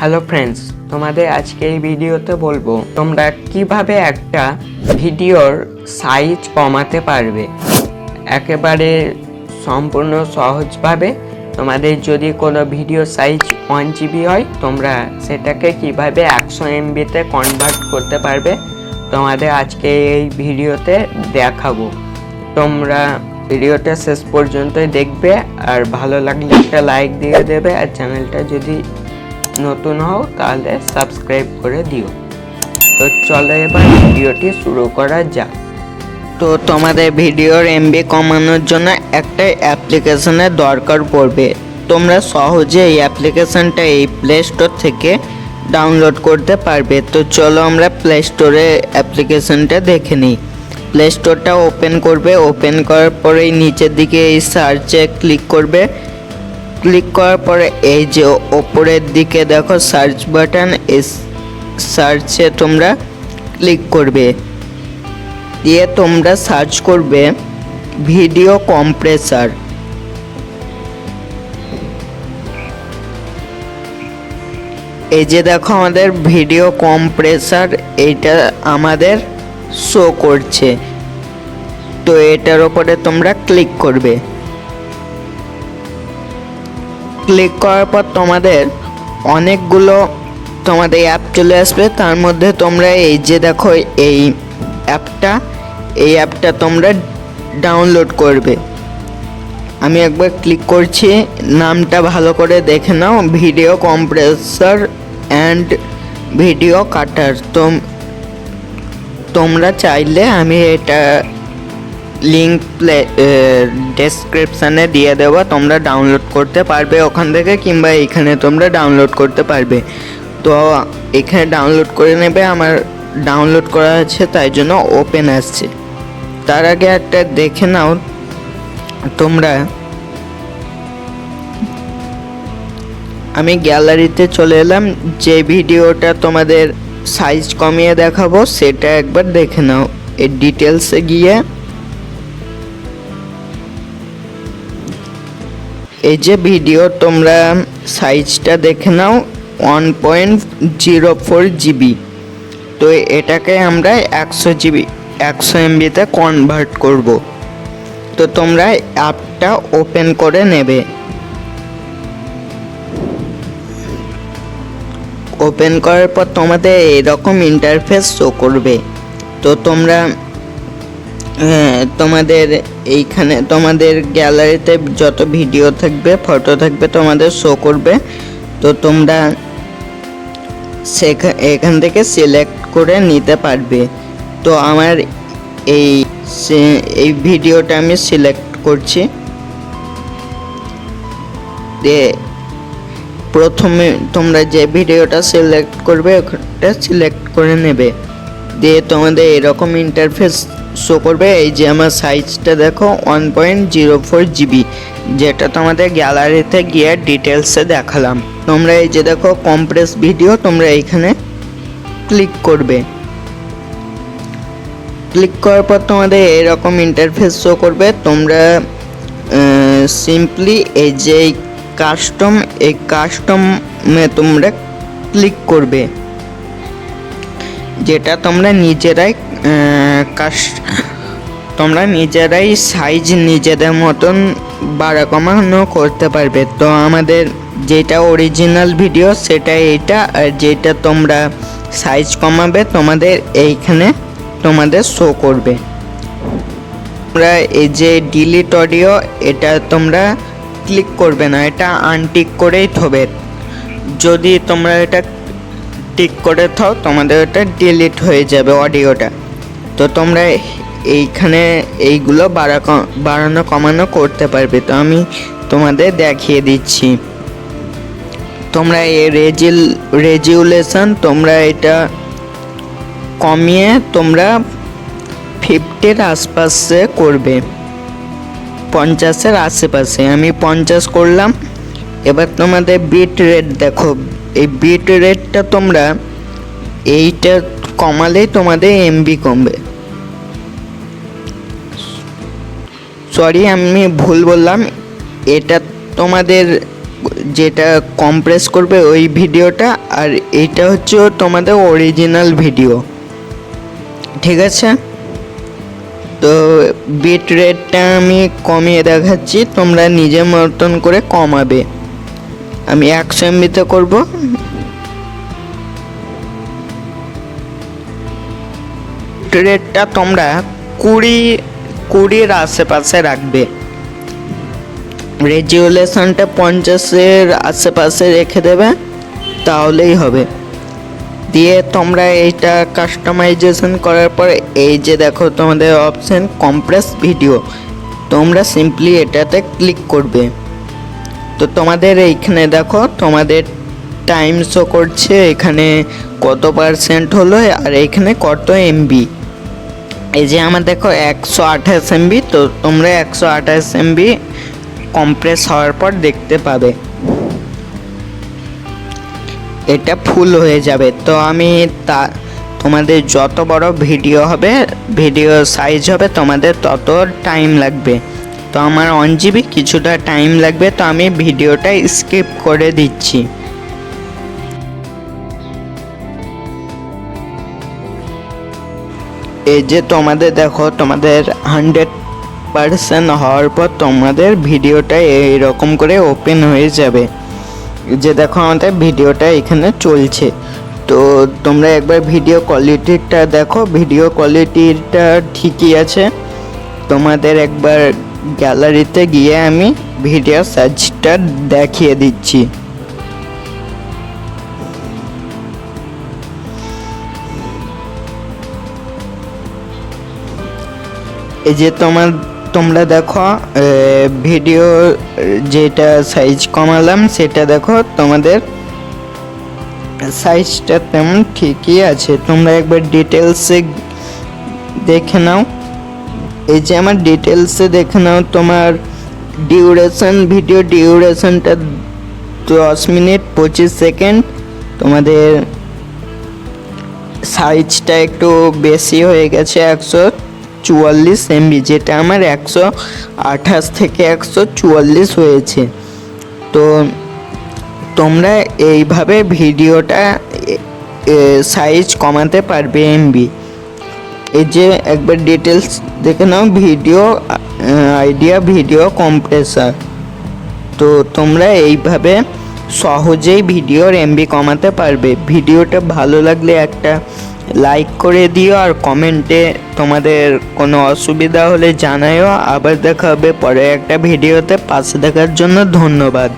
Hello friends তোমাদের আজকে এই ভিডিওতে বলব তোমরা কীভাবে একটা ভিডিওর সাইজ কমাতে পারবে। একেবারে সম্পূর্ণ সহজভাবে তোমাদের যদি কোনো ভিডিও সাইজ ওয়ান জিবি হয়, তোমরা সেটাকে কীভাবে একশো এমবিতে কনভার্ট করতে পারবে, তোমাদের আজকে এই ভিডিওতে দেখাবো। তোমরা ভিডিওটা শেষ পর্যন্তই দেখবে, আর ভালো লাগলে একটা লাইক দিয়ে দেবে, আর চ্যানেলটা যদি নতুন হও, তাহলে সাবস্ক্রাইব করে দিও। তো চলো এবার ভিডিওটি শুরু করা যাক। তো তোমাদের ভিডিওর এমবি কমানোর জন্য একটা অ্যাপ্লিকেশনের দরকার পড়বে। তোমরা সহজে এই অ্যাপ্লিকেশনটা এই প্লে স্টোর থেকে ডাউনলোড করতে পারবে। তো চলো আমরা প্লে স্টোরে অ্যাপ্লিকেশনটা দেখে নিই। প্লে স্টোরটা ওপেন করবে ওপেন করার পরেই নিচের দিকে এই সার্চে ক্লিক করবে। ক্লিক করার পরে এই যে ওপরের দিকে দেখো সার্চ বাটন সার্চে তোমরা ক্লিক করবে। দিয়ে তোমরা সার্চ করবে ভিডিও কম্প্রেসার। এই যে দেখো আমাদের ভিডিও কম্প্রেসার এইটা আমাদের শো করছে। তো এটার উপরে তোমরা ক্লিক করবে। ক্লিক করার পর তোমাদের অনেকগুলো তোমাদের অ্যাপ চলে আসবে। তার মধ্যে তোমরা এই যে দেখো, এই অ্যাপটা এই অ্যাপটা তোমরা ডাউনলোড করবে। আমি একবার ক্লিক করছি, নামটা ভালো করে দেখে নাও video compressor and video cutter তোমরা চাইলে আমি এটা লিঙ্ক প্লে ডেসক্রিপশানে দিয়ে দেবো, তোমরা ডাউনলোড করতে পারবে ওখান থেকে কিংবা এখানে তোমরা ডাউনলোড করতে পারবে। তো এখানে ডাউনলোড করে নেবে, আমার ডাউনলোড করা আছে, তাই জন্য ওপেন আসছে। তার আগে একটা দেখে নাও, তোমরা। আমি গ্যালারিতে চলে এলাম, যে ভিডিওটা তোমাদের সাইজ কমিয়ে দেখাবো, সেটা একবার দেখে নাও। এই ডিটেলসে গিয়ে এই যে ভিডিও তোমরা সাইজটা দেখে নাও one point zero four GB তো এটাকে আমরা একশো জিবি একশো এমবিতে কনভার্ট করব। তো তোমরা অ্যাপটা ওপেন করে নেবে। ওপেন করার পর তোমাদের এরকম ইন্টারফেস শো করবে। তো তোমরা হ্যাঁ, তোমাদের এইখানে তোমাদের গ্যালারিতে যত ভিডিও থাকবে ফটো থাকবে, তোমাদের শো করবে। তো তোমরা এখান থেকে সিলেক্ট করে নিতে পারবে। তো আমার এই এই ভিডিওটা আমি সিলেক্ট করছি। প্রথমে তোমরা যে ভিডিওটা সিলেক্ট করবে ওটা সিলেক্ট করে নেবে। দিয়ে তোমাদের এরকম ইন্টারফেস শো করবে, এই যে আমার সাইজটা দেখো one point zero four GB যেটা তোমাদের গ্যালারিতে গিয়ে ডিটেলসে দেখালাম। তোমরা এই যে দেখো কম্প্রেস ভিডিও তোমরা এইখানে ক্লিক করবে। ক্লিক করার পর তোমাদের এরকম ইন্টারফেস শো করবে, তোমরা সিম্পলি এই যে কাস্টম এই কাস্টমে তোমরা ক্লিক করবে। যেটা তোমরা নিজেরাই কাস তোমরা নিজেরাই সাইজ নিজেদের মতন বাড়া কমানো করতে পারবে। তো আমাদের যেটা অরিজিনাল ভিডিও সেটা এইটা আর যেটা তোমরা সাইজ কমাবে, তোমাদের এইখানে তোমাদের শো করবে। তোমরা এই যে ডিলিট অডিও এটা তোমরা ক্লিক করবে না, এটা আনটিক করেই থবে। যদি তোমরা এটা টিক করে থাও, তোমাদের ওটা ডিলিট হয়ে যাবে অডিওটা। তো তোমরা এইখানে এইগুলো বাড়া বাড়ানো কমানো করতে পারবে। তো আমি তোমাদের দেখিয়ে দিচ্ছি। তোমরা এই রেজিল রেজিউলেশন তোমরা এটা কমিয়ে তোমরা ফিফটির আশপাশে করবে। পঞ্চাশের আশেপাশে। আমি পঞ্চাশ করলাম। এবার তোমাদের বিট রেট দেখো। এই বিট রেটটা তোমরা এইটা কমালেই তোমাদের এমবি কমবে। সরি আমি ভুল বললাম। এটা তোমাদের যেটা কম্প্রেস করবে ওই ভিডিওটা আর এটা হচ্ছে তোমাদের অরিজিনাল ভিডিও ঠিক আছে? তো বিট রেটটা আমি কমিয়ে দেখাচ্ছি, তোমরা নিজের মতন করে কমাবে। আমি একশো এমবিতে করব। রেটটা তোমরা কুড়ি, কুড়ির আশেপাশে রাখবে। রেজুলেশনটা পঞ্চাশের আশেপাশে রেখে দেবে, তাহলেই হবে। দিয়ে তোমরা এইটা কাস্টমাইজেশন করার পর, এই যে দেখো তোমাদের অপশন কম্প্রেস ভিডিও তোমরা সিম্পলি এটাতে ক্লিক করবে। তো তোমাদের এইখানে দেখো, তোমাদের টাইম শো করছে, এখানে কত পার্সেন্ট হলো আর এখানে কত এমবি এই যে আমার দেখো একশো আঠাশ এমবি তো তোমরা একশো আঠাশ এমবি কম্প্রেস হওয়ার পর দেখতে পাবে। এটা ফুল হয়ে যাবে। তো আমি তা, তোমাদের যত বড় ভিডিও হবে ভিডিও সাইজ হবে, তোমাদের তত টাইম লাগবে। তো আমার ওয়ান জিবি কিছুটা টাইম লাগবে, তো আমি ভিডিওটা স্কিপ করে দিচ্ছি। এই যে তোমাদের দেখো, তোমাদের হান্ড্রেড পার্সেন্ট হওয়ার পর তোমাদের ভিডিওটা এইরকম করে ওপেন হয়ে যাবে। যে দেখো আমাদের ভিডিওটা এখানে চলছে। তো তোমরা একবার ভিডিও কোয়ালিটিটা দেখো ভিডিও কোয়ালিটিটা ঠিকই আছে। তোমাদের একবার গ্যালারিতে গিয়ে আমি ভিডিও সার্চটা দেখিয়ে দিচ্ছি। এই যে তোমার, তোমরা দেখো ভিডিও যেটা সাইজ কমালাম, সেটা দেখো, তোমাদের সাইজটা তেমন ঠিকই আছে। তোমরা একবার ডিটেলসে দেখে নাও। এই যে আমার ডিটেলসে দেখে নাও তোমার ডিউরেশন ভিডিও ডিউরেশনটা দশ মিনিট পঁচিশ সেকেন্ড তোমাদের সাইজটা একটু বেশি হয়ে গেছে একশো চুয়াল্লিশ এমবি যেটা আমার একশো আঠাশ থেকে একশো চুয়াল্লিশ হয়েছে। তো তোমরা এইভাবে ভিডিওটা সাইজ কমাতে পারবে এমবি এই যে একবার ডিটেলস দেখে নাও ভিডিও আইডিয়া ভিডিও কম্প্রেসার তো তোমরা এইভাবে সহজেই ভিডিওর এমবি কমাতে পারবে। ভিডিওটা ভালো লাগলে একটা লাইক করে দিও আর কমেন্টে তোমাদের কোনো অসুবিধা হলে জানাইও আবার দেখা হবে পরে একটা ভিডিওতে। পাশে দেখার জন্য ধন্যবাদ।